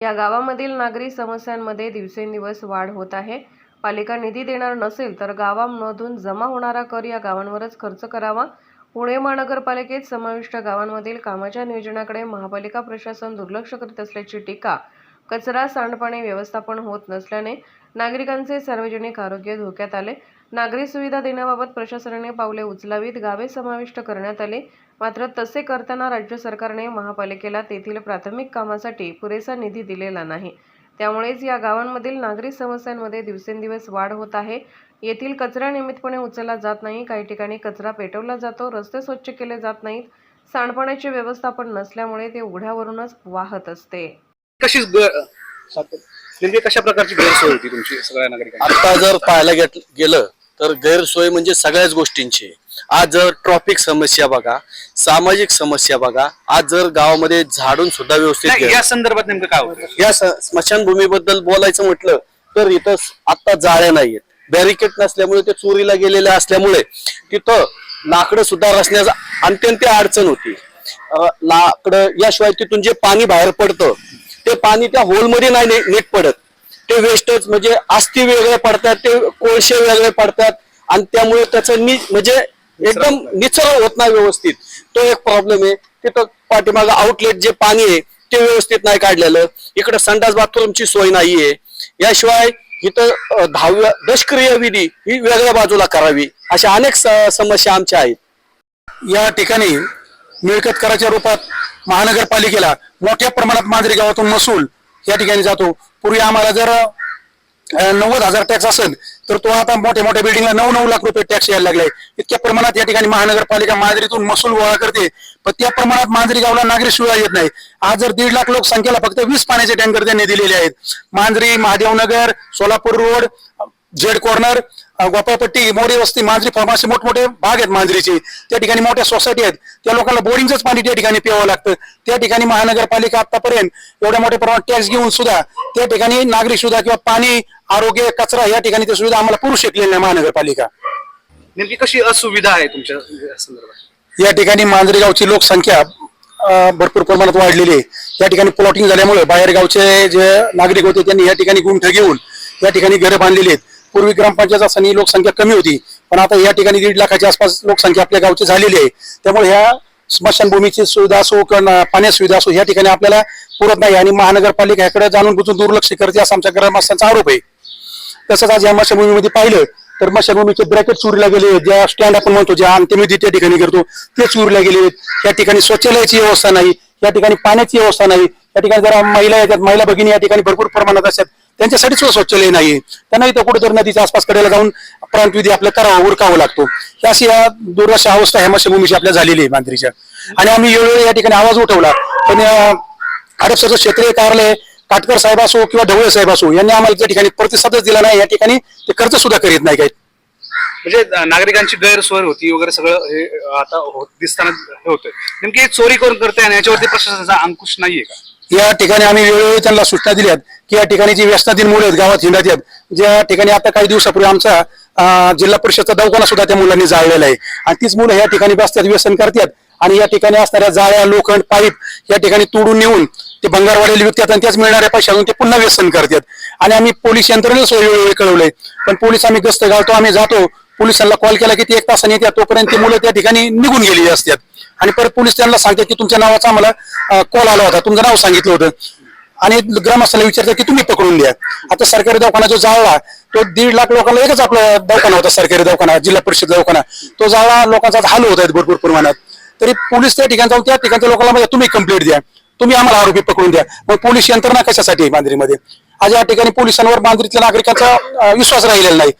या गावामधील नागरी समस्यांमध्ये दिवसेंदिवस वाढ होत आहे. पालिका निधी देणार नसेल तर गावांमधून जमा होणारा कर या गावांवरच खर्च करावा. पुणे महानगरपालिकेत समाविष्ट गावांमधील कामाच्या नियोजनाकडे महापालिका प्रशासन दुर्लक्ष करीत असल्याची टीका कचरा सांडपाणी व्यवस्थापन होत नसल्याने नागरिकांचे सार्वजनिक आरोग्य धोक्यात आले. नागरी सुविधा देण्याबाबत प्रशासनाने पावले उचलावीत गावे समाविष्ट करण्यात आले. मात्र तसे करताना राज्य सरकारने महापालिकेला तेथील प्राथमिक कामासाठी पुरेसा निधी दिलेला नाही. त्यामुळेच या गावांमधील नागरी समस्यांमध्ये दिवसेंदिवस वाढ होत आहे. येथील कचरा नियमितपणे उचलला जात नाही काही ठिकाणी कचरा पेटवला जातो रस्ते स्वच्छ केले जात नाहीत सांडपाण्याचे व्यवस्थापन नसल्यामुळे ते उघड्यावरूनच वाहत असते. कशी कशा प्रकारची गैरसोय होती तुमची सगळ्या नागरिकांची? आता जर पाहायला गेलं तर गैरसोय म्हणजे सगळ्याच गोष्टींची. आज जर ट्रॉफिक समस्या बघा सामाजिक समस्या बघा आज जर गावामध्ये झाडून सुद्धा व्यवस्थित नाही. या संदर्भात नेमकं काय होतं या स- स्मशानभूमीबद्दल बोलायचं म्हटलं तर इथं स- आता जाळ्या नाहीयेत बॅरिकेड नसल्यामुळे ते चोरीला गेलेले असल्यामुळे तिथं लाकडं सुद्धा रचण्याचा अत्यंत अडचण होती अं, लाकडं याशिवाय तिथून जे पाणी बाहेर पडतं ते पाणी त्या होलमध्ये नाही नी- नीट पडत वेस्टच म्हणजे अस्थि वेगळे पडतात ते कोळशे वेगळे पडतात आणि त्यामुळे त्याचं नि म्हणजे एकदम निचरा होत नाही व्यवस्थित. तो एक प्रॉब्लेम आहे. तिथं पाठीमागं आउटलेट जे पाणी आहे ते व्यवस्थित नाही काढलेलं. इकडे संडास बाथरूमची सोय नाहीये. याशिवाय इथं दहाव्या दशक्रिया विधी ही वेगळ्या बाजूला करावी. अशा अनेक समस्या आमच्या आहेत. या ठिकाणी मिळकत कराच्या रूपात महानगरपालिकेला मोठ्या प्रमाणात मांजरी गावातून महसूल या ठिकाणी जातो. पूर्वी आम्हाला जर नव्वद हजार टॅक्स असेल तर तो आता मोठ्या मोठ्या बिल्डिंगला नऊ नऊ लाख रुपये टॅक्स यायला लागलाय. इतक्या प्रमाणात या ठिकाणी महानगरपालिका मांजरीतून महसूल गोळा करते. पण त्या प्रमाणात मांजरी गावला नागरी सुविधा येत नाही. आज जर दीड लाख लोकसंख्येला फक्त वीस पाण्याचे टँकर त्यांनी दिलेले आहेत. Manjari Mahadevnagar Solapur road Z corner Gopalpatti Modi वस्ती मांजरी असे मोठमोठे भाग आहेत मांजरीचे. त्या ठिकाणी मोठ्या सोसायटी आहेत. त्या लोकांना बोरिंगच पाणी त्या ठिकाणी प्यावं लागतं. त्या ठिकाणी महानगरपालिका आतापर्यंत एवढ्या मोठ्या प्रमाणात टॅक्स घेऊन सुद्धा त्या ठिकाणी नागरी सुविधा किंवा पाणी आरोग्य कचरा या ठिकाणी त्या सुविधा आम्हाला पुरू शकलेली नाही महानगरपालिका. नेमकी कशी असुविधा आहे तुमच्या या संदर्भात? या ठिकाणी मांजरी गावची लोकसंख्या भरपूर प्रमाणात वाढलेली आहे. या ठिकाणी प्लॉटिंग झाल्यामुळे बाहेर गावचे जे नागरिक होते त्यांनी या ठिकाणी गुंठ घेऊन या ठिकाणी घरे बांधलेली आहेत. पूर्वी ग्रामपंचायत असताना लोकसंख्या कमी होती पण आता या ठिकाणी दीड लाखाच्या आसपास लोकसंख्या आपल्या गावची झालेली आहे. त्यामुळे ह्या स्मशानभूमीची सुविधा असो किंवा पाण्याची सुविधा असो या ठिकाणी आपल्याला पुरत नाही आणि महानगरपालिका याकडे जाणून बुजून दुर्लक्ष करते असा आमच्या ग्रामस्थांचा आरोप आहे. तसंच आज या मशाभूमीमध्ये पाहिलं तर मशाभूमीचे ब्रॅकेट चोरीला गेले ज्या स्टँड आपण म्हणतो ज्या अंत्यविधी त्या ठिकाणी करतो ते चोरीला गेले. या ठिकाणी शौचालयाची व्यवस्था नाही या ठिकाणी पाण्याची व्यवस्था नाही. या ठिकाणी जरा महिला येतात महिला भगिनी या ठिकाणी भरपूर प्रमाणात असतात. त्यांच्यासाठी सुद्धा शौचालय नाही त्यांना इथं कुठेतरी नदीच्या आसपास कडेला जाऊन प्रांतविधी आपल्या करावा उरकावं लागतो. ही अशी या दुर्दशा अवस्था ह्या मशाभूमीची आपल्या झालेली आहे मांजरीच्या. आणि आम्ही वेळोवेळी या ठिकाणी आवाज उठवला. पण हडपसरचं क्षेत्रीय कार्यालय काटकर साहेब असो किंवा ढवळे साहेब असो यांनी आम्हाला त्या ठिकाणी प्रतिसादच दिला नाही. या ठिकाणी ते खर्च सुद्धा करीत नाही काही म्हणजे नागरिकांची गैरसोय होती वगैरे सगळं हे आता हो-, दिसताना हे होतंय. नेमकी चोरी करून करते आणि याच्यावरती प्रशासनाचा अंकुश नाहीये का? या ठिकाणी आम्ही वेळोवेळी त्यांना सूचना दिल्यात की या ठिकाणी जी व्यसनाधीन मुलं आहेत गावात हिंडत आहेत ज्या ठिकाणी आता काही दिवसापूर्वी आमचा अं, जिल्हा परिषदचा दवाखाना सुद्धा त्या मुलांनी जाळलेला आहे. आणि तीच मुलं या ठिकाणी बसतात व्यसन करतात आणि या ठिकाणी असणाऱ्या जाळ्या लोखंड पाईप या ठिकाणी तोडून नेऊन ते भंगारवाडीला विकतात आणि त्याच मिळणाऱ्या पैशातून ते पुन्हा व्यसन करतात. आणि आम्ही पोलीस यंत्रणेला वेळोवेळी कळवलंय. पण पोलीस आम्ही गस्त घालतो आम्ही जातो पोलिसांना कॉल केला की ती एक तासाने येत्या तोपर्यंत ती मुलं त्या ठिकाणी निघून गेलेली असतात. आणि परत पोलीस त्यांना सांगतात की तुमच्या नावाचा आम्हाला कॉल आला होता. तुमचं नाव सांगितलं होतं. आणि ग्रामस्थांना विचारतात की तुम्ही पकडून द्या. आता सरकारी दवाखाना जो जाळला तो दीड लाख लोकांना एकच आपला दवाखाना होता सरकारी दवाखाना जिल्हा परिषद दवाखाना. तो जाळला लोकांचा हाल होत आहेत भरपूर प्रमाणात. तरी पोलीस त्या ठिकाणी जाऊन त्या ठिकाणच्या लोकांना म्हणजे तुम्ही कंप्लेंट द्या. तुम्ही आम्हाला आरोपी पकडून द्या. मग पोलीस यंत्रणा कशासाठी मांजरीमध्ये आज या ठिकाणी पोलिसांवर मांजरीतल्या नागरिकांचा विश्वास राहिलेला नाही.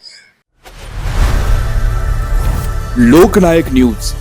लोकनायक न्यूज.